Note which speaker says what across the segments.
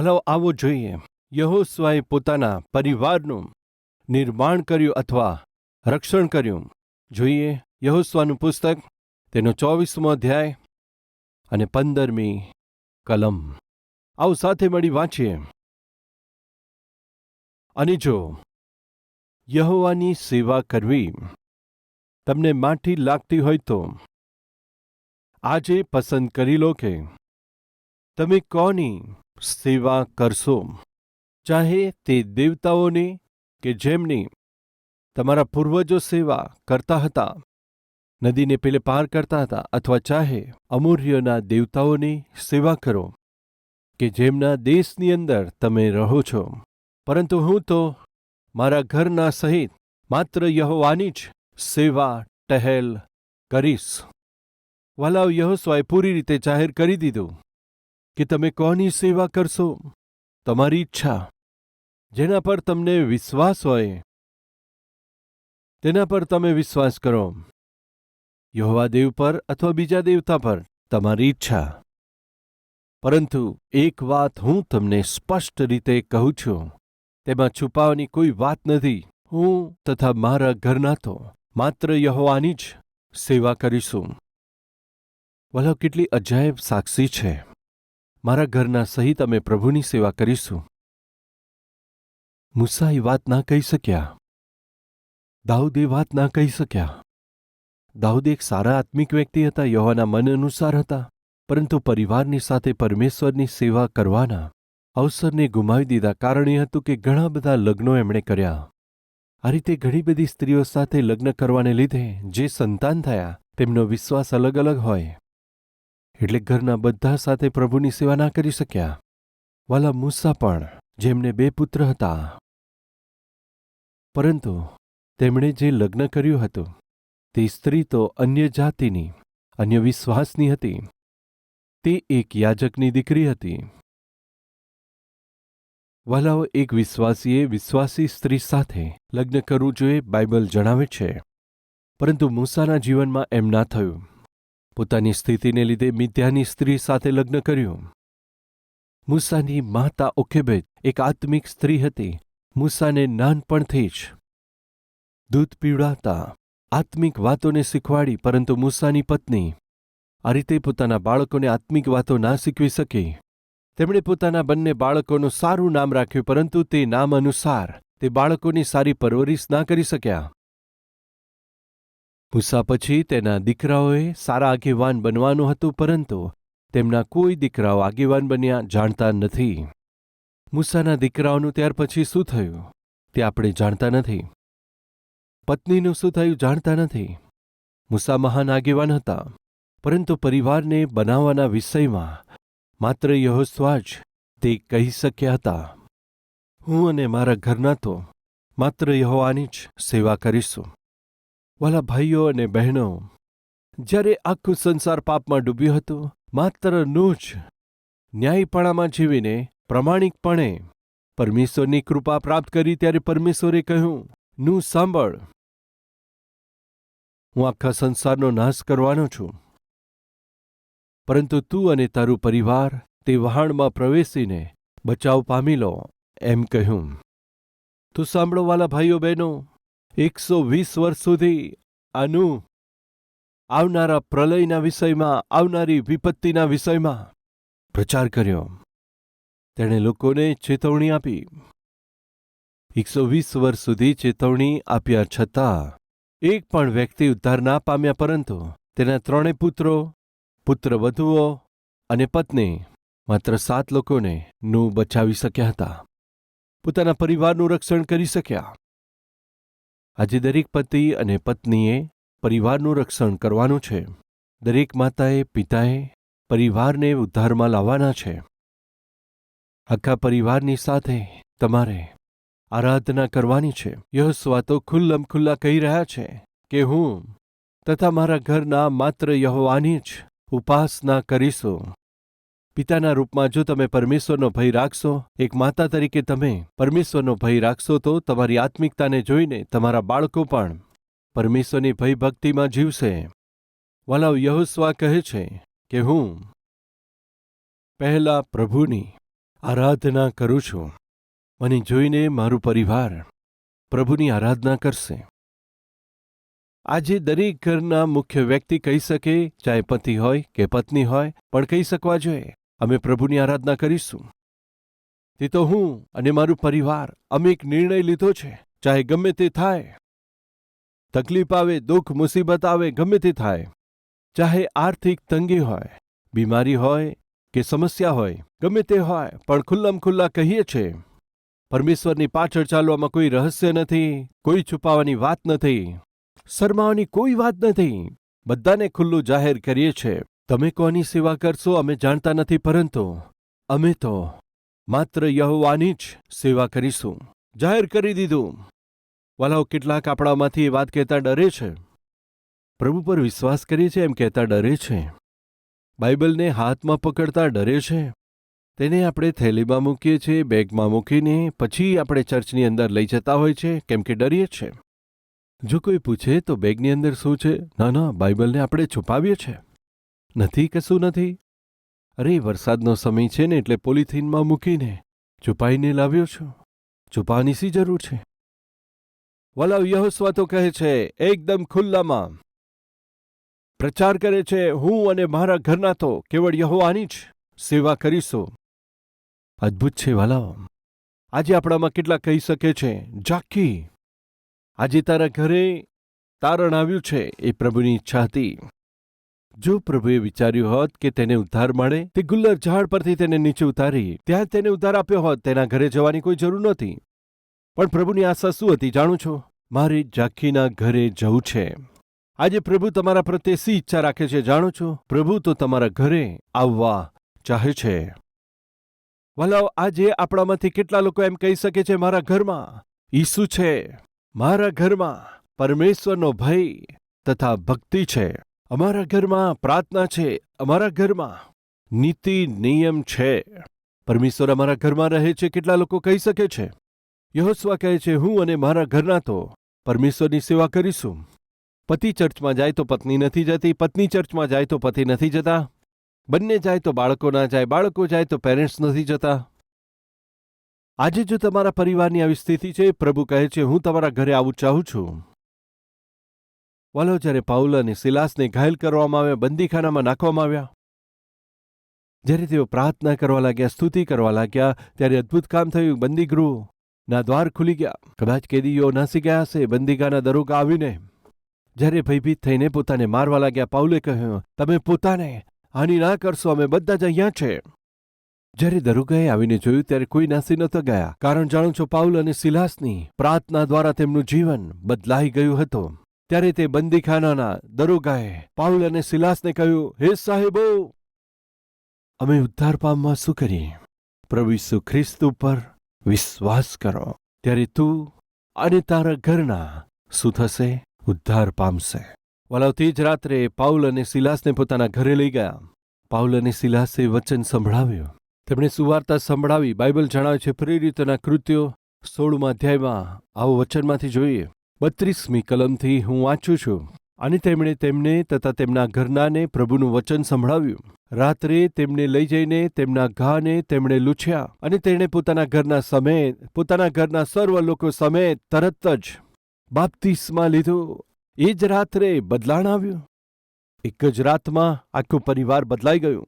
Speaker 1: વલાવ આવો જોઈએ. યહોસ્વાએ પોતાના પરિવારનું નિર્માણ કર્યું અથવા રક્ષણ કર્યું. જોઈએ યહોસ્વાનું પુસ્તક, તેનો ચોવીસમો અધ્યાય અને પંદરમી કલમ. આવો સાથે મળી વાંચીએ. અને જો યહોવાની સેવા કરવી તમને માઠી લાગતી હોય તો આજે પસંદ કરી લો કે તમે કોની સેવા કરશો. ચાહે તે દેવતાઓની કે જેમની તમારા પૂર્વજો સેવા કરતા હતા, નદીને પેલે પાર કરતા હતા, અથવા ચાહે અમૂર્યના દેવતાઓની સેવા કરો, કે જેમના દેશની અંદર તમે રહો છો. પરંતુ હું તો મારા ઘરના સહિત માત્ર યહોવાની જ સેવા ટહેલ કરીશ. વાલાવ યહોસ્વાએ પૂરી રીતે જાહેર કરી દીધું. કે તમે કોની સેવા કરશો? તમારી ઈચ્છા. જેના પર તમને વિશ્વાસ હોય, તેના પર તમે વિશ્વાસ કરો. યહોવા દેવ પર અથવા બીજા દેવતા પર તમારી ઈચ્છા. પરંતુ એક વાત હું તમને સ્પષ્ટ રીતે કહું છું. તેમાં છુપાવાની કોઈ વાત નથી. હું તથા મારા ઘરના તો માત્ર યહોવાની જ સેવા કરીશું. વલો કેટલી અજાયબ સાક્ષી છે. મારા ઘરના સહિત અમે પ્રભુની સેવા કરીશું. મુસા વાત ના કહી શક્યા. દાઉદ વાત ના કહી શક્યા. દાઉદ એક સારા આત્મિક વ્યક્તિ હતા, યહોવાના મન અનુસાર હતા, પરંતુ પરિવારની સાથે પરમેશ્વરની સેવા કરવાના અવસરને ગુમાવી દીધા કારણ એ હતું કે ઘણા બધા લગ્નો એમણે કર્યા. આ રીતે ઘણી બધી સ્ત્રીઓ સાથે લગ્ન કરવાને લીધે જે સંતાન થયા, તેમનો વિશ્વાસ અલગ અલગ હોય. એટલે ઘરના બધા સાથે પ્રભુની સેવા ના કરી શક્યા. વાલા મૂસા પણ, જેમને બે પુત્ર હતા. પરંતુ, તેમણે જે લગ્ન કર્યું હતું, તે સ્ત્રી તો અન્ય જાતિની, અન્ય વિશ્વાસની હતી. તે એક યાજકની દીકરી હતી. વાલાઓ એક વિશ્વાસીએ વિશ્વાસી સ્ત્રી સાથે લગ્ન કરવું જોઈએ બાઇબલ જણાવે છે. પરંતુ મૂસાના જીવનમાં એમ ના થયું. પોતાની સ્થિતિને લીધે મિથ્યાની સ્ત્રી સાથે લગ્ન કર્યું. મૂસાની માતા ઓખેબેદ એક આત્મિક સ્ત્રી હતી. મૂસાને નાનપણથી જ દૂધ પીવડાતા આત્મિક વાતોને શીખવાડી, પરંતુ મૂસાની પત્ની આ રીતે પોતાના બાળકોને આત્મિક વાતો ના શીખવી શકી. તેમણે પોતાના બંને બાળકોનું સારું નામ રાખ્યું, પરંતુ તે નામ અનુસાર તે બાળકોની સારી પરવરિશ ના કરી શક્યા. મૂસા પછી તેના દીકરાઓએ સારા આગેવાન બનવાનું હતું, પરંતુ તેમના કોઈ દીકરાઓ આગેવાન બન્યા જાણતા નથી. મૂસાના દીકરાઓનું ત્યાર પછી શું થયું? તે આપણે જાણતા નથી. પત્નીનું શું થયું જાણતા નથી. મૂસા મહાન આગેવાન હતા, પરંતુ પરિવારને બનાવવાના વિષયમાં માત્ર યહોસ્વા જ તે કહી શક્યા હતા. હું અને મારા ઘરના તો માત્ર યહોવાની જ સેવા કરીશું. વાલા ભાઈઓ અને બહેનો, જ્યારે આખું સંસાર પાપમાં ડૂબ્યું હતું, માત્રનું જ ન્યાયપણામાં જીવીને, પ્રમાણિકપણે પરમેશ્વરની કૃપા પ્રાપ્ત કરી ત્યારે પરમેશ્વરે કહ્યું, નું સાંભળ. હું આખા સંસારનો નાશ કરવાનો છું. પરંતુ તું અને તારું પરિવાર તે વહાણમાં પ્રવેશીને બચાવ પામી લો, એમ કહ્યું. તું સાંભળો વાલા ભાઈઓ બહેનો એકસો વીસ વર્ષ સુધી આનું આવનારા પ્રલયના વિષયમાં, આવનારી વિપત્તિના વિષયમાં પ્રચાર કર્યો. તેણે લોકોને ચેતવણી આપી. એકસો વીસ વર્ષ સુધી ચેતવણી આપ્યા છતાં એક પણ વ્યક્તિ ઉદ્ધાર ના પામ્યા, પરંતુ તેના ત્રણેય પુત્રો, પુત્ર વધુઓ અને પત્ની માત્ર સાત લોકોને નું બચાવી શક્યા હતા. પોતાના પરિવારનું રક્ષણ કરી શક્યા. આજે દરેક પતિ અને પત્નીએ પરિવારનું રક્ષણ કરવાનું છે. દરેક માતાએ પિતાએ પરિવારને ઉદ્ધારમાં લાવવાના છે. આખા પરિવારની સાથે તમારે આરાધના કરવાની છે. યહોસ્વા તો ખુલ્લમ ખુલ્લા કહી રહ્યા છે કે હું તથા મારા ઘરના માત્ર યહોવાની જ ઉપાસના કરીશું. પિતાના રૂપમાં જો તમે પરમેશ્વરનો ભય રાખશો, એક માતા તરીકે તમે પરમેશ્વરનો ભય રાખશો તો તમારી આત્મિકતાને જોઈને તમારા બાળકો પણ પરમેશ્વરની ભયભક્તિમાં જીવશે. વાલાવ યહોસ્વા કહે છે કે હું પહેલા પ્રભુની આરાધના કરું છું મને જોઈને મારું પરિવાર પ્રભુની આરાધના કરશે. આજે દરેક ઘરના મુખ્ય વ્યક્તિ કહી શકે, ચાહે પતિ હોય કે પત્ની હોય, પણ કહી શકવા જોઈએ. અમે પ્રભુની આરાધના કરીશું. તે તો હું અને મારું પરિવાર અમે એક નિર્ણય લીધો છે. ચાહે ગમે તે થાય. તકલીફ આવે, દુઃખ, મુસીબત આવે, ગમે તે થાય. ચાહે આર્થિક તંગી હોય, બીમારી હોય કે સમસ્યા હોય, ગમે તે હોય, પણ ખુલ્લમ ખુલ્લા કહીએ છે. પરમેશ્વરની પાછળ ચાલવામાં કોઈ રહસ્ય નથી, કોઈ છુપાવાની વાત નથી. શરમાવાની કોઈ વાત નથી. બધાને ખુલ્લું જાહેર કરીએ છે. તમે કોની સેવા કરશો અમે જાણતા નથી, પરંતુ અમે તો માત્ર યહોવાની જ સેવા કરીશું. જાહેર કરી દીધું. વાલાઓ, કેટલાક આપણામાંથી એ વાત કહેતા ડરે છે. પ્રભુ પર વિશ્વાસ કરીએ છે એમ કહેતા ડરે છે. બાઇબલને હાથમાં પકડતા ડરે છે. તેને આપણે થેલીમાં મૂકીએ છીએ, બેગમાં મૂકીને પછી આપણે ચર્ચની અંદર લઈ જતા હોય છે, કેમ કે ડરીએ છીએ. જો કોઈ પૂછે તો બેગની અંદર શું છે? ના ના, બાઇબલને આપણે છુપાવીએ છે નથી, કશું નથી? અરે, વરસાદનો સમય છે ને એટલે પોલિથીનમાં મૂકીને છુપાઈને લાવ્યો છું. છુપાની શી જરૂર છે? વલાવ યહોસ્વા તો કહે છે, એકદમ ખુલ્લામાં. પ્રચાર કરે છે, હું અને મારા ઘરના તો કેવળ યહોવાની જ સેવા કરીશું. અદ્ભુત છે વાલાવ. આજે આપણામાં કેટલા કહી શકે છે, જાકી, આજે તારા ઘરે તારણ આવ્યું છે, એ પ્રભુની ઈચ્છા હતી જો પ્રભુએ વિચાર્યું હોત કે તેને ઉદ્ધાર મળે, તે ગુલ્લર ઝાડ પરથી તેને નીચે ઉતારી, ત્યાં તેને ઉદ્ધાર આપ્યો હોત, તેના ઘરે જવાની કોઈ જરૂર નહોતી. પણ પ્રભુની આશા શું હતી જાણું છો? મારે જાખીના ઘરે જવું છે. આજે પ્રભુ તમારા પ્રત્યે સી ઈચ્છા રાખે છે જાણો છો? પ્રભુ તો તમારા ઘરે આવવા ચાહે છે. વલાવ આજે આપણામાંથી કેટલા લોકો એમ કહી શકે છે મારા ઘરમાં? ઈસુ છે. મારા ઘરમાં પરમેશ્વરનો ભય તથા ભક્તિ છે. અમારા ઘરમાં પ્રાર્થના છે, અમારા ઘરમાં નીતિ, નિયમ છે. પરમેશ્વર અમારા ઘરમાં રહે છે, કેટલા લોકો કહી શકે છે? યહોસ્વા કહે છે, હું અને મારા ઘરના તો પરમેશ્વરની સેવા કરીશું. પતિ ચર્ચમાં જાય તો પત્ની નથી જતી, પત્ની ચર્ચમાં જાય તો પતિ નથી જતા. બંને જાય તો બાળકો ના જાય, બાળકો જાય તો પેરેન્ટ્સ નથી જતા. આજે જો તમારા પરિવારની આવી સ્થિતિ છે, પ્રભુ કહે છે, હું તમારા ઘરે આવું ચાહું છું. વાલો, જ્યારે પાઉલ અને સિલાસને ઘાયલ કરવામાં આવ્યા, બંદીખાનામાં નાખવામાં આવ્યા. જ્યારે તેઓ પ્રાર્થના કરવા લાગ્યા, સ્તુતિ કરવા લાગ્યા, ત્યારે અદ્ભુત કામ થયું, બંદીગૃહ. ના દ્વાર ખુલી ગયા. કદાચ કેદીઓ નાસી ગયા હશે બંદીગાના દરોગા આવીને. જ્યારે ભયભીત થઈને પોતાને મારવા લાગ્યા, પાઉલે કહ્યું, તમે પોતાને હાનિ ના કરશો, અમે બધા જ અહીંયા છે. જ્યારે દરોગાએ આવીને જોયું, ત્યારે કોઈ નાસી નહોતા ગયા. કારણ જાણો છો, પાઉલ અને સિલાસની પ્રાર્થના દ્વારા તેમનું જીવન બદલાઈ ગયું હતું. ત્યારે તે બંદીખાનાના દરોગાએ પાઉલ અને સિલાસને કહ્યું, હે સાહેબો, અમે ઉદ્ધાર પામવા શું કરીએ? પ્રભુ ઈસુ ખ્રિસ્ત ઉપર વિશ્વાસ કરો. ત્યારે તું અને તારા ઘરના શું થશે? ઉદ્ધાર પામશે વલાવ તે જ રાત્રે પાઉલ અને સિલાસને પોતાના ઘરે લઈ ગયા. પાઉલ અને સિલાસે વચન સંભળાવ્યું. તેમણે સુવાર્તા સંભળાવી. બાઇબલ જણાવે છે, પ્રેરિતના કૃત્યો સોળમાં અધ્યાયમાં આવો વચનમાંથી જોઈએ. બત્રીસમી કલમથી હું વાંચું છું. અને તેમણે તેમને તથા તેમના ઘરનાને પ્રભુનું વચન સંભળાવ્યું. રાત્રે તેમને લઈ જઈને તેમના ઘાને તેમણે લૂછ્યા અને તેણે પોતાના ઘરના સમેત, પોતાના ઘરના સર્વ લોકો સમેત તરત જ બાપ્તીસમાં લીધો. એ જ રાત્રે બદલાણ આવ્યું. એક જ રાતમાં આખો પરિવાર બદલાઈ ગયું.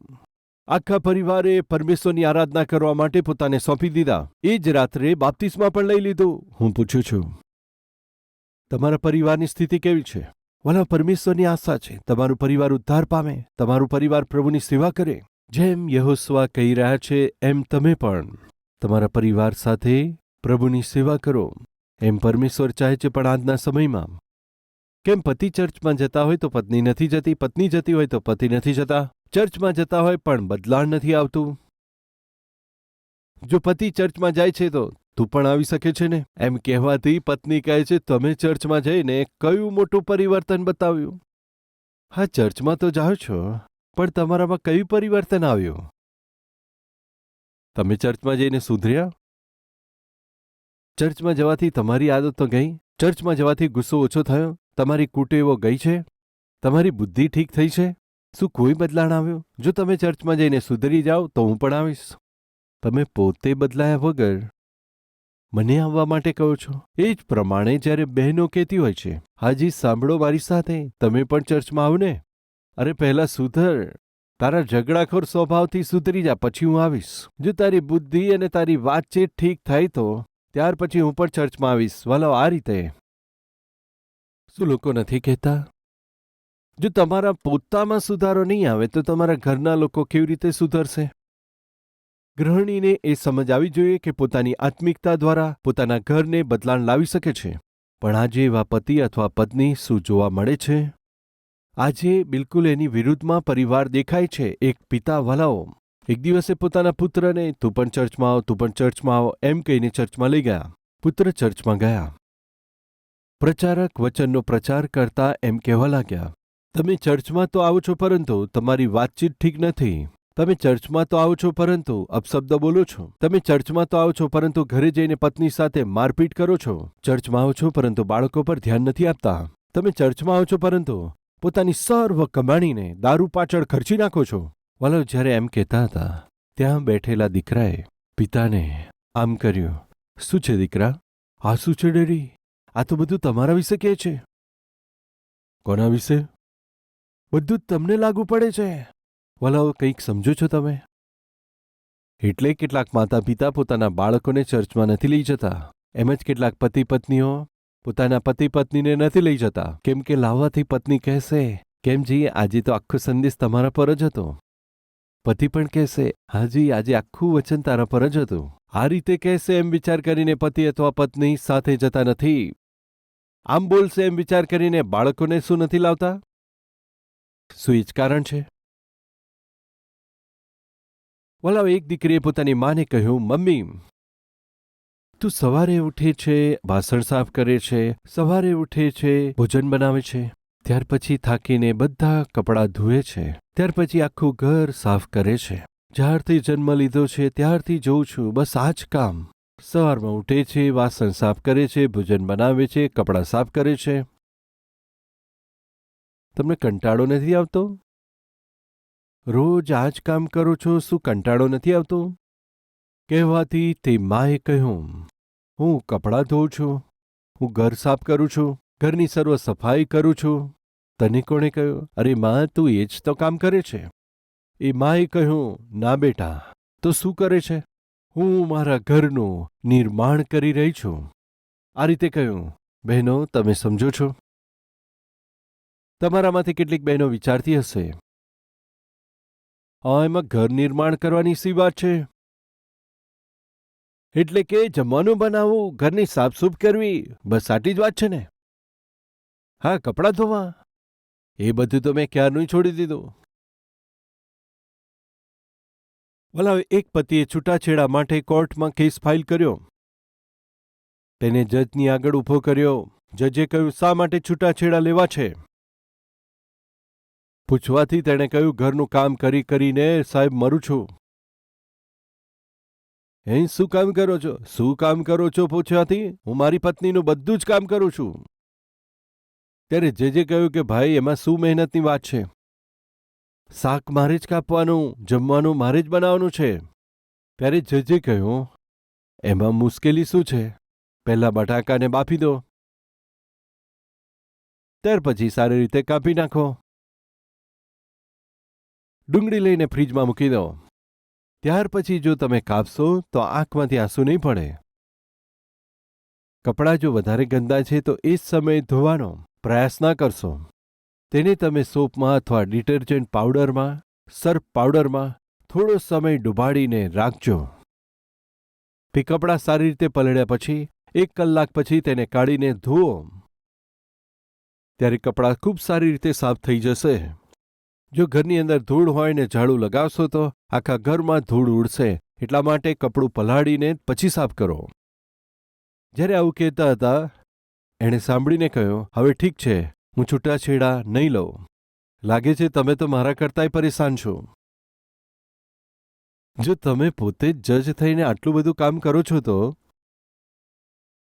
Speaker 1: આખા પરિવારે પરમેશ્વરની આરાધના કરવા માટે પોતાને સોંપી દીધા. એ જ રાત્રે બાપ્તીસમાં પણ લઈ લીધું. હું પૂછું છું તમારા પરિવારની સ્થિતિ કેવી છે? વલા પરમેશ્વરની આશા છે. તમારું પરિવાર ઉદ્ધાર પામે. તમારું પરિવાર પ્રભુની સેવા કરે. જેમ યહોસ્વા કહી રહ્યા છે, એમ તમે પણ. તમારા પરિવાર સાથે પ્રભુની સેવા કરો. એમ પરમેશ્વર ચાહે છે પણ આજના સમયમાં. કેમ પતિ ચર્ચમાં જતા હોય તો પત્ની નથી જતી? પત્ની જતી હોય તો પતિ નથી જતા? ચર્ચમાં જતા હોય પણ બદલાણ નથી આવતું? જો પતિ ચર્ચમાં જાય છે તો તું પણ આવી શકે છે ને? એમ કહેવાથી પત્ની કહે છે, તમે ચર્ચમાં જઈને કયું મોટું પરિવર્તન બતાવ્યું? હા, ચર્ચમાં તો જાઓ છો, પણ તમારામાં કયું પરિવર્તન આવ્યું? તમે ચર્ચમાં જઈને સુધર્યા? ચર્ચમાં જવાથી તમારી આદત તો ગઈ? ચર્ચમાં જવાથી ગુસ્સો ઓછો થયો? તમારી કુટેવો ગઈ છે? તમારી બુદ્ધિ ઠીક થઈ છે? શું કોઈ બદલાણ આવ્યું? જો તમે ચર્ચમાં જઈને સુધરી જાઓ તો હું પણ આવીશ. તમે પોતે બદલાયા વગર મને આવવા માટે કહો છો? એ જ પ્રમાણે જ્યારે બહેનો કહેતી હોય છે, હાજી, સાંભળો મારી સાથે, તમે પણ ચર્ચમાં આવો ને અરે, પહેલા સુધર, તારા ઝઘડાખોર સ્વભાવથી સુધરી જા, પછી હું આવીશ. જો તારી બુદ્ધિ અને તારી વાતચીત ઠીક થાય તો, ત્યાર પછી હું પણ ચર્ચમાં આવીશ. વાલો, આ રીતે. શું લોકો નથી કહેતા? જો તમારા પોતામાં સુધારો નહીં આવે, તો તમારા ઘરના લોકો કેવી રીતે સુધરશે? ગૃહિણીને એ સમજ આવી જોઈએ કે પોતાની આત્મિકતા દ્વારા પોતાના ઘરને બદલાણ લાવી શકે છે. પણ આજે એવા પતિ અથવા પત્ની શું જોવા મળે છે? આજે બિલકુલ એની વિરુદ્ધમાં પરિવાર દેખાય છે એક પિતા વલાઓ એક દિવસે પોતાના પુત્રને, તું પણ ચર્ચમાં આવ, તું પણ ચર્ચમાં આવ, એમ કહીને ચર્ચમાં લઈ ગયા. પુત્ર ચર્ચમાં ગયા. પ્રચારક વચનનો પ્રચાર કરતા એમ કહેવા લાગ્યા, તમે ચર્ચમાં તો આવો છો પરંતુ તમારી વાતચીત ઠીક નથી. તમે ચર્ચમાં તો આવો છો પરંતુ અપશબ્દ બોલો છો. તમે ચર્ચમાં તો આવો છો પરંતુ ઘરે જઈને પત્ની સાથે મારપીટ કરો છો. ચર્ચમાં આવો છો પરંતુ બાળકો પર ધ્યાન નથી આપતા. તમે ચર્ચમાં આવો છો પરંતુ પોતાની સર્વ કમાણીને દારૂ પાછળ ખર્ચી નાખો છો. વાલો, જ્યારે એમ કહેતા હતા, ત્યાં બેઠેલા દીકરાએ પિતાને આમ કર્યું, શું છે દીકરા? આ શું છે ડેરી? આ તો બધું તમારા વિશે કહે છે. કોના વિશે? બધું તમને લાગુ પડે છે. વલાઓ, કંઈક સમજો છો તમે? એટલે કેટલાક માતા પિતા પોતાના બાળકોને ચર્ચમાં નથી લઈ જતા. એમ જ કેટલાક પતિ પત્નીઓ પોતાના પતિ પત્નીને નથી લઈ જતા. કેમ કે લાવવાથી પત્ની કહેશે, કેમ જી આજે તો આખો સંદેશ તમારા પર જ હતો. પતિ પણ કહેશે હાજી આજે આખું વચન તારા પર જ હતું. આ રીતે કહેશે એમ વિચાર કરીને પતિ અથવા પત્ની સાથે જતા નથી. આમ બોલશે એમ વિચાર કરીને બાળકોને શું નથી લાવતા? શું એ જ કારણ છે? વલાવ એક દીકરીએ પોતાની માને કહ્યું, મમ્મી, તું સવારે ઉઠે છે, વાસણ સાફ કરે છે, સવારે ઉઠે છે, ભોજન બનાવે છે, ત્યાર પછી થાકીને બધા કપડાં ધુએ છે, ત્યાર પછી આખું ઘર સાફ કરે છે. જ્યારથી જન્મ લીધો છે, ત્યારથી જોઉં છું, બસ આ જ કામ. સવારમાં ઉઠે છે, વાસણ સાફ કરે છે, ભોજન બનાવે છે, કપડાં સાફ કરે છે. તમને કંટાળો નથી આવતો? રોજ આ જ કામ કરો છો, શું કંટાળો નથી આવતો? કહેવાથી તે માએ કહ્યું, હું કપડાં ધોઉં છું, હું ઘર સાફ કરું છું, ઘરની સર્વ સફાઈ કરું છું. તને કોણે કહ્યું, અરે માં, તું એ જ તો કામ કરે છે. એ માએ કહ્યું, ના બેટા, તો શું કરે છે? હું મારા ઘરનું નિર્માણ કરી રહી છું. આ રીતે કહ્યું, બહેનો, તમે સમજો છો. તમારામાંથી કેટલીક બહેનો વિચારતી હશે હા એમાં ઘર નિર્માણ કરવાની સી વાત છે. એટલે કે જમવાનું બનાવવું, ઘરની સાફસૂફ કરવી, બસ આટલી જ વાત છે ને? હા, કપડાં ધોવા. એ બધું તો મેં ક્યારનું છોડી દીધું. ભલા એક પતિએ છૂટાછેડા માટે કોર્ટમાં કેસ ફાઇલ કર્યો. તેને જજની આગળ ઊભો કર્યો. જજે કહ્યું, શા માટે છૂટાછેડા લેવા છે? પૂછવાથી તેણે કહ્યું, ઘરનું કામ કરી કરીને સાહેબ મરું છું. અહીં શું કામ કરો છો? શું કામ કરો છો પૂછવાથી? હું મારી પત્નીનું બધું જ કામ કરું છું. ત્યારે જે જે કહ્યું કે, ભાઈ, એમાં શું મહેનતની વાત છે? શાક મારે જ કાપવાનું, જમવાનું મારે જ બનાવવાનું છે. ત્યારે જે જે કહ્યું, એમાં મુશ્કેલી શું છે? પહેલાં બટાકાને બાફી દો. ત્યાર પછી સારી રીતે કાપી નાખો. ડુંગળી લઈને ફ્રીજમાં મૂકી દો. ત્યાર પછી જો તમે કાપશો, તો આંખમાંથી આંસુ નહીં પડે. કપડાં જો વધારે ગંદા છે, તો એ જ સમયે ધોવાનો પ્રયાસ ના કરશો. તેને તમે સોપમાં અથવા ડિટર્જન્ટ પાવડરમાં, સર્ફ પાવડરમાં થોડો સમય ડુબાડીને રાખજો. તે કપડાં સારી રીતે પલળ્યા પછી, એક કલાક પછી તેને કાઢીને ધુઓ ત્યારે કપડાં ખૂબ સારી રીતે સાફ થઈ જશે. જો ઘરની અંદર ધૂળ હોય ને ઝાડુ લગાવશો તો આખા ઘરમાં ધૂળ ઉડશે. એટલા માટે કપડું પલાળીને પછી સાફ કરો. જ્યારે આવું કહેતા હતા, એણે સાંભળીને કહ્યું, હવે ઠીક છે, હું છૂટાછેડા નહીં લઉં. લાગે છે તમે તો મારા કરતાંય પરેશાન છો. જો તમે પોતે જ જજ થઈને આટલું બધું કામ કરો છો તો?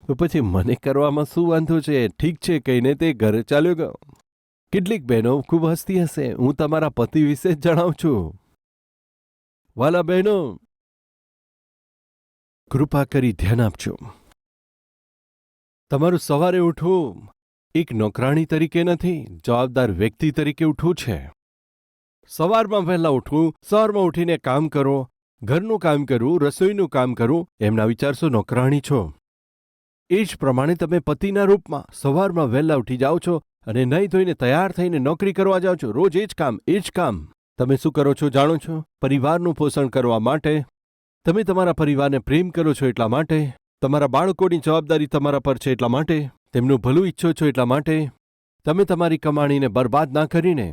Speaker 1: તો પછી મને કરવામાં શું વાંધો છે? ઠીક છે, કહીને તે ઘરે ચાલ્યો ગયો. કેટલીક બહેનો ખૂબ હસતી હશે. હું તમારા પતિ વિશે જ જણાવું છું. વાલા બહેનો! કૃપા કરી ધ્યાન આપજો. તમારું સવારે ઉઠવું એક નોકરાણી તરીકે નથી, જવાબદાર વ્યક્તિ તરીકે ઉઠવું છે. સવારમાં વહેલા ઉઠવું, સવારમાં ઉઠીને કામ કરો, ઘરનું કામ કરવું રસોઈનું કામ કરવું એમના વિચારશો નોકરાણી છો. એ જ પ્રમાણે તમે પતિના રૂપમાં સવારમાં વહેલા ઉઠી જાઓ છો અને નહીં ધોઈને તૈયાર થઈને નોકરી કરવા જાઓ છો. રોજ એ જ કામ, એ જ કામ. તમે શું કરો છો જાણો છો? પરિવારનું પોષણ કરવા માટે. તમે તમારા પરિવારને પ્રેમ કરો છો એટલા માટે. તમારા બાળકોની જવાબદારી તમારા પર છે એટલા માટે. તેમનું ભલું ઈચ્છો છો એટલા માટે. તમે તમારી કમાણીને બરબાદ ના કરીને,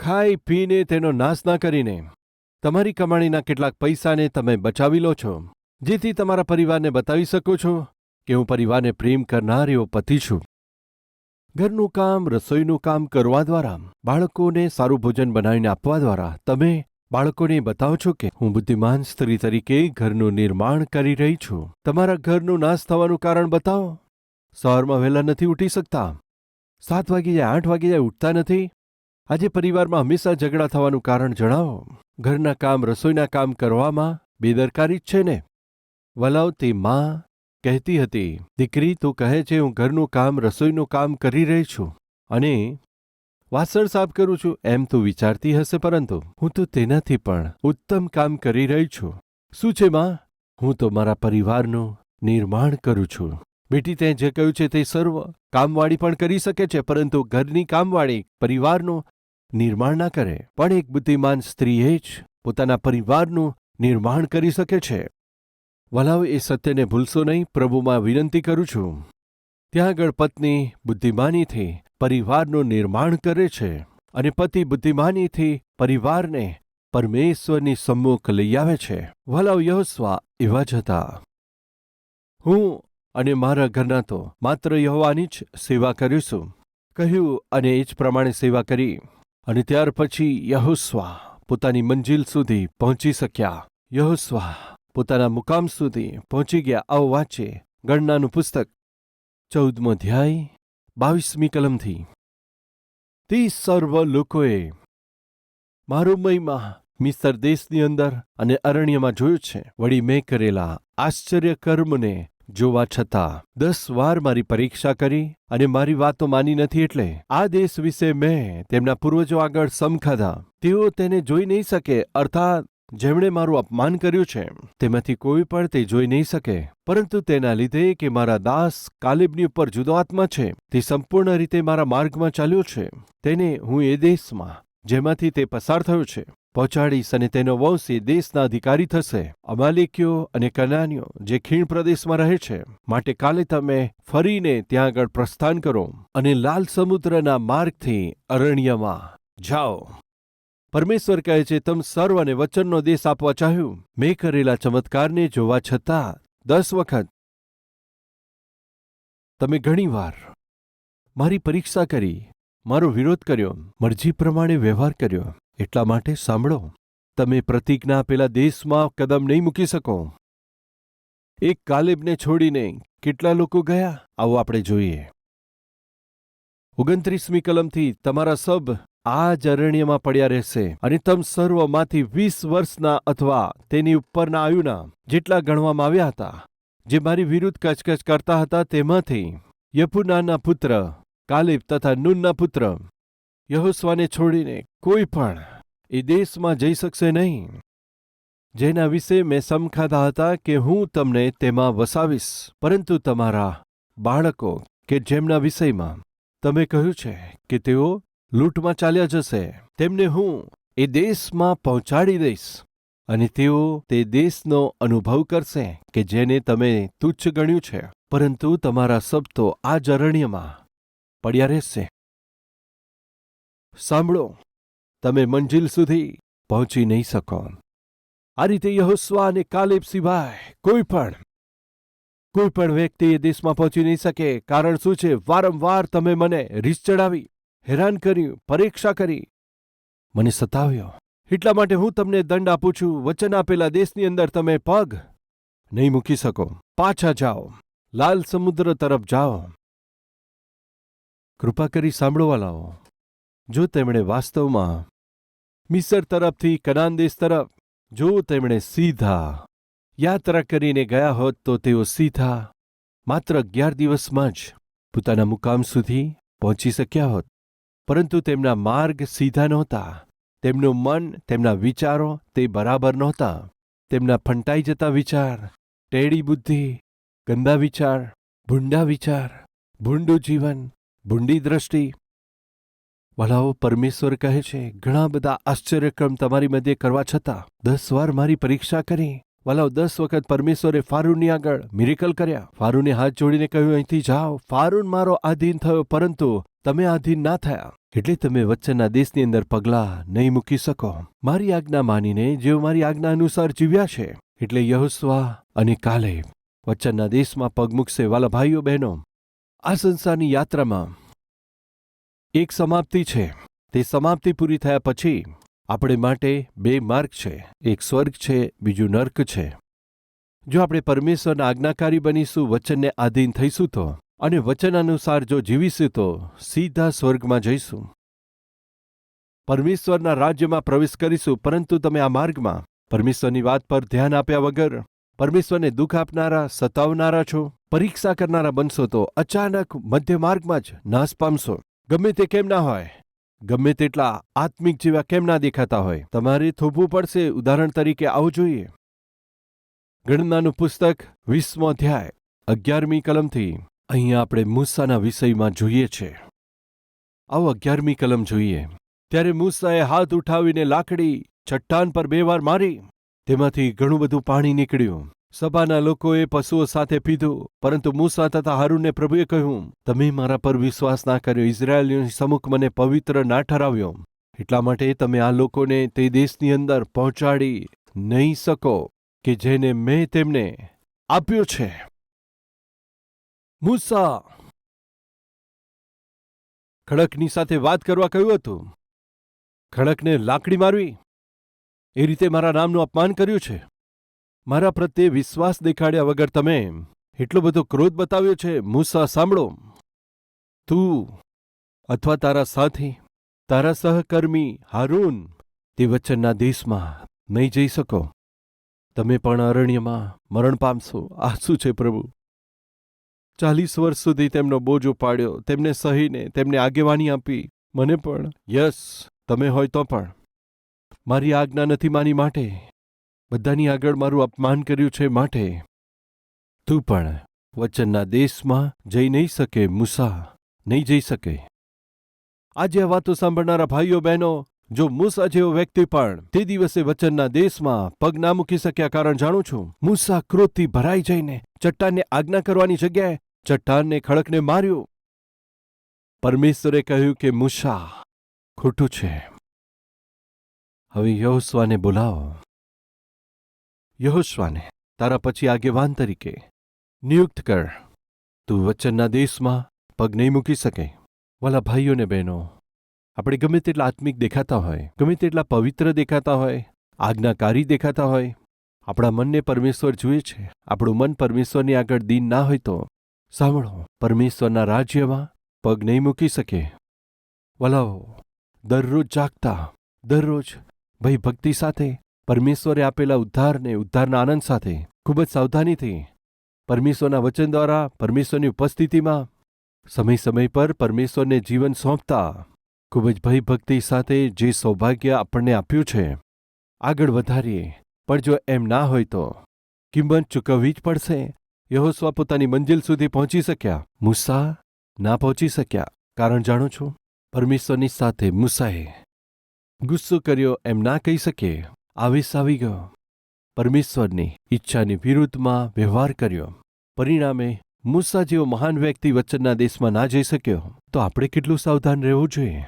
Speaker 1: ખાઈ પીને તેનો નાશ ના કરીને, તમારી કમાણીના કેટલાક પૈસાને તમે બચાવી લો છો. જેથી તમારા પરિવારને બતાવી શકો છો કે હું પરિવારને પ્રેમ કરનાર એવો પતિ છું. ઘરનું કામ, રસોઈનું કામ કરવા દ્વારા, બાળકોને સારું ભોજન બનાવીને આપવા દ્વારા, તમે બાળકોને બતાવો છો કે હું બુદ્ધિમાન સ્ત્રી તરીકે ઘરનું નિર્માણ કરી રહી છું. તમારા ઘરનું નાશ થવાનું કારણ બતાવો. સવારમાં વહેલા નથી ઉઠી શકતા. સાત વાગી જાય, આઠ વાગી જાય, ઉઠતા નથી. આજે પરિવારમાં હંમેશા ઝઘડા થવાનું કારણ જણાવો. ઘરના કામ, રસોઈના કામ કરવામાં બેદરકારી જ છે ને? વલાવ તે માં કહેતી હતી, દીકરી, તું કહે છે, હું ઘરનું કામ, રસોઈનું કામ કરી રહી છું. અને? વાસણ સાફ કરું છું. એમ તું વિચારતી હશે પરંતુ, હું તો તેનાથી પણ ઉત્તમ કામ કરી રહી છું. શું છે, માં? હું તો મારા પરિવારનું નિર્માણ કરું છું. બેટી, તે જે કહ્યું છે તે સર્વ કામવાળી પણ કરી શકે છે, પરંતુ ઘરની કામવાળી પરિવારનું નિર્માણ ના કરે. પણ એક બુદ્ધિમાન સ્ત્રીએ જ પોતાના પરિવારનું નિર્માણ કરી શકે છે. વલાવ એ સત્યને ભૂલશો નહીં, પ્રભુમાં વિનંતી કરું છું. ત્યાં આગળ પત્ની બુદ્ધિમાનીથી પરિવારનું નિર્માણ કરે છે અને પતિ બુદ્ધિમાનીથી પરિવારને પરમેશ્વરની સમ્મુખ લઈ આવે છે. વલાવ યહોસ્વા એવા જ હતા. હું અને મારા ઘરના તો માત્ર યહોવાની જ સેવા કરીશું કહ્યું અને એ જ પ્રમાણે સેવા કરી અને ત્યાર પછી યહોસ્વા પોતાની મંજિલ સુધી પહોંચી શક્યા. યહોસ્વા પોતાના મુકામ સુધી પહોંચી ગયા. આવો વાંચે ગણનાનું પુસ્તક. ચૌદમો ધ્યાય બાવીસમી કલમથી. તે સર્વ લોકોએ મારું મહિમા મિસ્તર દેશની અંદર અને અરણ્યમાં જોયું છે. વળી મેં કરેલા આશ્ચર્ય કર્મને જોવા છતાં દસ વાર મારી પરીક્ષા કરી અને મારી વાતો માની નથી એટલે આ દેશ વિશે મેં તેમના પૂર્વજો આગળ સમખાધા. તેઓ તેને જોઈ નહીં શકે. અર્થાત જેમણે મારું અપમાન કર્યું છે, તેમાંથી કોઈ પણ તે જોઈ નહીં શકે, પરંતુ તેના લીધે કે મારા દાસ કાલિબની ઉપર જુદો આત્મા છે, તે સંપૂર્ણ રીતે મારા માર્ગમાં ચાલ્યો છે. તેને હું એ દેશમાં, જેમાંથી તે પસાર થયો છે, પહોંચાડીશ અને તેનો વંશ એ દેશના અધિકારી થશે. અમાલિકીઓ અને કનાનીઓ જે ખીણ પ્રદેશમાં રહે છે, માટે કાલે તમે ફરીને ત્યાં આગળ પ્રસ્થાન કરો અને લાલ સમુદ્રના માર્ગથી અરણ્યમાં જાઓ. પરમેશ્વર કહે છે, તમ સર્વને વચનનો દેશ આપવા ચાહ્યું. મેં કરેલા ચમત્કારને જોવા છતાં દસ વખત તમે ઘણીવાર મારી પરીક્ષા કરી, મારો વિરોધ કર્યો, મરજી પ્રમાણે વ્યવહાર કર્યો. એટલા માટે સાંભળો, તમે પ્રતિજ્ઞા આપેલા દેશમાં કદમ નહીં મૂકી શકો. એક કાલેબને છોડીને કેટલા લોકો ગયા? આવો આપણે જોઈએ. ઓગણત્રીસમી કલમથી તમારા સબ આ જ અરણ્યમાં પડ્યા રહેશે અને તમ સર્વમાંથી વીસ વર્ષના અથવા તેની ઉપરના આયુના જેટલા ગણવામાં આવ્યા હતા, જે મારી વિરુદ્ધ કચકચ કરતા હતા તેમાંથી યપુનાના પુત્ર, કાલિબ તથા નૂનના પુત્ર યહોસ્વાને છોડીને કોઈ પણ એ દેશમાં જઈ શકશે નહીં. જેના વિશે મેં સમખાધા હતા કે હું તમને તેમાં વસાવીશ, પરંતુ તમારા બાળકો કે જેમના વિષયમાં તમે કહ્યું છે કે તેઓ લૂંટમાં ચાલ્યા જશે. તેમને હું એ દેશમાં પહોંચાડી દઈશ અને તેઓ તે દેશનો અનુભવ કરશે કે જેને તમે તુચ્છ ગણ્યું છે. પરંતુ તમારા શબ્દો આ જ અરણ્યમાં પડ્યા રહેશે. સાંભળો, તમે મંજિલ સુધી પહોંચી નહીં શકો. આ રીતે યહોસ્વા અને કાલેબ સિવાય કોઈ પણ કોઈ પણ વ્યક્તિ એ દેશમાં પહોંચી નહીં શકે. કારણ શું છે? વારંવાર તમે મને રીસ ચડાવી હેરાન કર્યું પરીક્ષા કરી. મને સતાવ્યો. એટલા માટે હું તમને દંડ આપું છું. વચન આપેલા દેશની અંદર તમે પગ નહીં મૂકી શકો. પાછા જાઓ. લાલ સમુદ્ર તરફ જાઓ. કૃપા કરી સાંભળવા લાવો. જો તેમણે વાસ્તવમાં મિસર તરફથી કનાન દેશ તરફ, જો તેમણે સીધા યાત્રા કરીને ગયા હોત, તો તેઓ સીધા માત્ર અગિયાર દિવસમાં જ પોતાના મુકામ સુધી પહોંચી શક્યા હોત. પરંતુ તેમના માર્ગ સીધા નહોતા. તેમનું મન, તેમના વિચારો તે બરાબર નહોતા. તેમના ફંટાઈ જતા વિચાર, ટેડી બુદ્ધિ, ગંદા વિચાર, ભૂંડા વિચાર, ભૂંડું જીવન, ભૂંડી દ્રષ્ટિ. વલાઓ પરમેશ્વર કહે છે, ઘણા બધા આશ્ચર્યક્રમ તમારી મધ્યે કરવા છતાં દસ વાર મારી પરીક્ષા કરી. વલાઓ દસ વખત પરમેશ્વરે ફારૂનની આગળ મિરેકલ કર્યા. ફારૂને હાથ જોડીને કહ્યું, અહીંથી જાઓ. ફારૂન મારો આધીન થયો, પરંતુ તમે આધીન ના થયા. એટલે તમે વચ્ચેના દેશની અંદર પગલાં નહીં મૂકી શકો. મારી આજ્ઞા માનીને જેઓ મારી આજ્ઞા અનુસાર જીવ્યા છે, એટલે યહોસ્વા અને કાલે વચ્ચેના દેશમાં પગ મૂકશે. વાલા ભાઈઓ, બહેનો, આ સંસારની યાત્રામાં એક સમાપ્તિ છે. તે સમાપ્તિ પૂરી થયા પછી આપણે માટે બે માર્ગ છે. એક સ્વર્ગ છે, બીજું નર્ક છે. જો આપણે પરમેશ્વરના આજ્ઞાકારી બનીશું, વચનને આધીન થઈશું તો અને વચન અનુસાર જો જીવીશું તો સીધા સ્વર્ગમાં જઈશું. પરમેશ્વરના રાજ્યમાં પ્રવેશ કરીશું, પરંતુ તમે આ માર્ગમાં પરમેશ્વરની વાત પર ધ્યાન આપ્યા વગર પરમેશ્વરને દુઃખ આપનારા, સતાવનારા છો, પરીક્ષા કરનારા બનશો તો અચાનક મધ્ય માર્ગમાં જ નાશ પામશો. ગમે તે કેમ ના હોય ગમે તેટલા આત્મિક જેવા કેમ ના દેખાતા હોય, તમારે થોભવું પડશે. ઉદાહરણ તરીકે આવું જોઈએ. ગણનાનું પુસ્તક વીસમો અધ્યાય, અગિયારમી કલમથી. અહીંયા આપણે મૂસાના વિષયમાં જોઈએ છે. આવો અગિયારમી કલમ જોઈએ. ત્યારે મૂસાએ હાથ ઉઠાવીને લાકડી, ચટ્ટાન પર બે વાર મારી. તેમાંથી ઘણું બધું પાણી નીકળ્યું. સભાના લોકોએ પશુઓ સાથે પીધું, પરંતુ મૂસા તથા હારૂને પ્રભુએ કહ્યું, તમે મારા પર વિશ્વાસ ના કર્યો, ઇઝરાયેલીઓની સમુખ મને પવિત્ર ના ઠરાવ્યો. એટલા માટે તમે આ લોકોને તે દેશની અંદર પહોંચાડી નહીં શકો, કે જેને મેં તેમને આપ્યો છે. મૂસા ખડકની સાથે વાત કરવા કહ્યું હતું. ખડકને લાકડી મારવી. એ રીતે મારા નામનું અપમાન કર્યું છે. મારા પ્રત્યે વિશ્વાસ દેખાડ્યા વગર તમે એટલો બધો ક્રોધ બતાવ્યો છે, મૂસા, સાંભળો. તું અથવા તારા સાથી, તારા સહકર્મી હારૂન, તે વચનના દેશમાં નહીં જઈ શકો. તમે પણ અરણ્યમાં મરણ પામશો. આ શું છે પ્રભુ? ચાલીસ વર્ષ સુધી તેમનો બોજ ઉપાડ્યો તેમને સહીને તેમને આગેવાની આપી. મને પણ, યસ, તમે હોય તો પણ. મારી આજ્ઞા નથી માની માટે. બધાની આગળ મારું અપમાન કર્યું છે માટે. તું પણ વચનના દેશમાં જઈ નહીં શકે, મુસા, નહીં જઈ શકે. આજે આ વાતો સાંભળનારા ભાઈઓ, બહેનો, જો મૂસા જેવો વ્યક્તિ પણ તે દિવસે વચનના દેશમાં પગ ના મૂકી શક્યા કારણ જાણું છું. મૂસા ક્રોધથી ભરાઈ જઈને ચટ્ટાનને આજ્ઞા કરવાની જગ્યાએ ચટ્ટાનને ખડકને માર્યું. પરમેશ્વરે કહ્યું કે, મૂસા, ખોટું છે. હવે યહોસ્વાને બોલાવો. યહોસ્વાને તારા પછી આગેવાન તરીકે નિયુક્ત કર. તું વચનના દેશમાં પગ નહીં મૂકી શકે. વાલા ભાઈઓને બહેનો, આપણે ગમે તેટલા આત્મિક દેખાતા હોય, ગમે તેટલા પવિત્ર દેખાતા હોય, આજ્ઞાકારી દેખાતા હોય, આપણા મનને પરમેશ્વર જુએ છે. આપણું મન પરમેશ્વરની આગળ દીન ના હોય તો સાંભળો, પરમેશ્વરના રાજ્યમાં પગ નહીં મૂકી શકે. વલાઓ, દરરોજ જાગતા, દરરોજ ભય ભક્તિ સાથે પરમેશ્વરે આપેલા ઉદ્ધારને, ઉદ્ધારના આનંદ સાથે ખૂબ જ સાવધાનીથી પરમેશ્વરના વચન દ્વારા, પરમેશ્વરની ઉપસ્થિતિમાં સમય સમય પર પરમેશ્વરને જીવન સોંપતા ખૂબ જ ભયભક્તિ સાથે જે સૌભાગ્ય આપણને આપ્યું છે, આગળ વધારીએ. પણ જો એમ ના હોય તો કિંમત ચૂકવવી જ પડશે. યહોસ્વા પોતાની મંજિલ સુધી પહોંચી શક્યા. મૂસા ના પહોંચી શક્યા. કારણ જાણો છો, પરમેશ્વરની સાથે મૂસાએ ગુસ્સો કર્યો એમ ના કહી શકે. આવેશ આવી ગયો. પરમેશ્વરની ઈચ્છાની વિરુદ્ધમાં વ્યવહાર કર્યો. પરિણામે મૂસા જેવો મહાન વ્યક્તિ વચનના દેશમાં ના જઈ શક્યો. તો આપણે કેટલું સાવધાન રહેવું જોઈએ?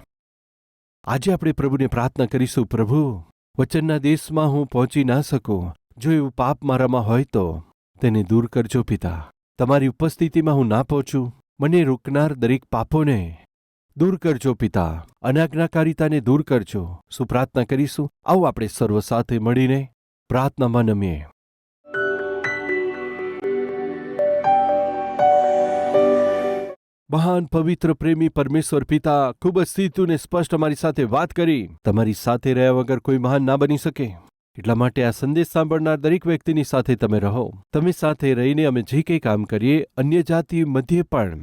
Speaker 1: આજે આપણે પ્રભુને પ્રાર્થના કરીશું, પ્રભુ, વચનના દેશમાં હું પહોંચી ના શકું. જો એવું પાપ મારામાં હોય તો તેને દૂર કરજો પિતા. તમારી ઉપસ્થિતિમાં હું ના પહોંચું. મને રોકનાર દરેક પાપોને દૂર કરજો પિતા. અનાજ્ઞાકારિતાને દૂર કરજો. શું પ્રાર્થના કરીશું. આવો આપણે સર્વ સાથે મળીને પ્રાર્થનામાં નમીએ મહાન પવિત્ર પ્રેમી પરમેશ્વર પિતા, ખૂબ જ સીધું સ્પષ્ટ અમારી સાથે વાત કરી. તમારી સાથે રહ્યા વગર કોઈ મહાન ના બની શકે. એટલા માટે આ સંદેશ સાંભળનાર દરેક વ્યક્તિની સાથે તમે રહો. તમે સાથે રહીને અમે જે કંઈ કામ કરીએ, અન્ય જાતિ, મધ્યે પણ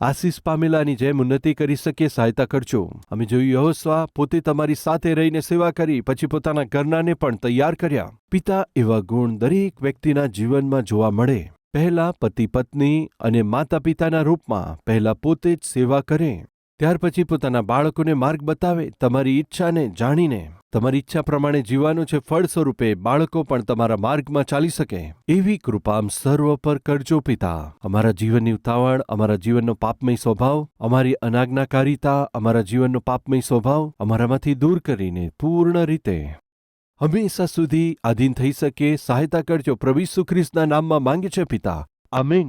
Speaker 1: આશીષ પામેલાની જેમ ઉન્નતિ કરી શકીએ સહાયતા કરજો અમે જોયું, યહોસ્વા પોતે તમારી સાથે રહીને સેવા કરી, પછી પોતાના ઘરનાને પણ તૈયાર કર્યા. પિતા એવા ગુણ દરેક વ્યક્તિના જીવનમાં જોવા મળે. પહેલા પતિ પત્ની અને માતા પિતાના રૂપમાં પહેલા પોતે જ સેવા કરે. ત્યાર પછી પોતાના બાળકોને માર્ગ બતાવે, તમારી ઈચ્છાને જાણીને. તમારી ઈચ્છા પ્રમાણે જીવવાનું છે ફળ સ્વરૂપે, બાળકો પણ તમારા માર્ગમાં ચાલી શકે. એવી કૃપા સર્વ પર કરજો પિતા. અમારા જીવનની ઉતાવળ, અમારા જીવનનો પાપમય સ્વભાવ, અમારી અનાજ્ઞાકારિતા, અમારા જીવનનો પાપમય સ્વભાવ અમારામાંથી દૂર કરીને પૂર્ણ રીતે. હંમેશા સુધી આધીન થઈ શકે, સહાયતા કરજો. પ્રભુ સુખ્રિસ્તના નામમાં માંગે છે પિતા. આમીન.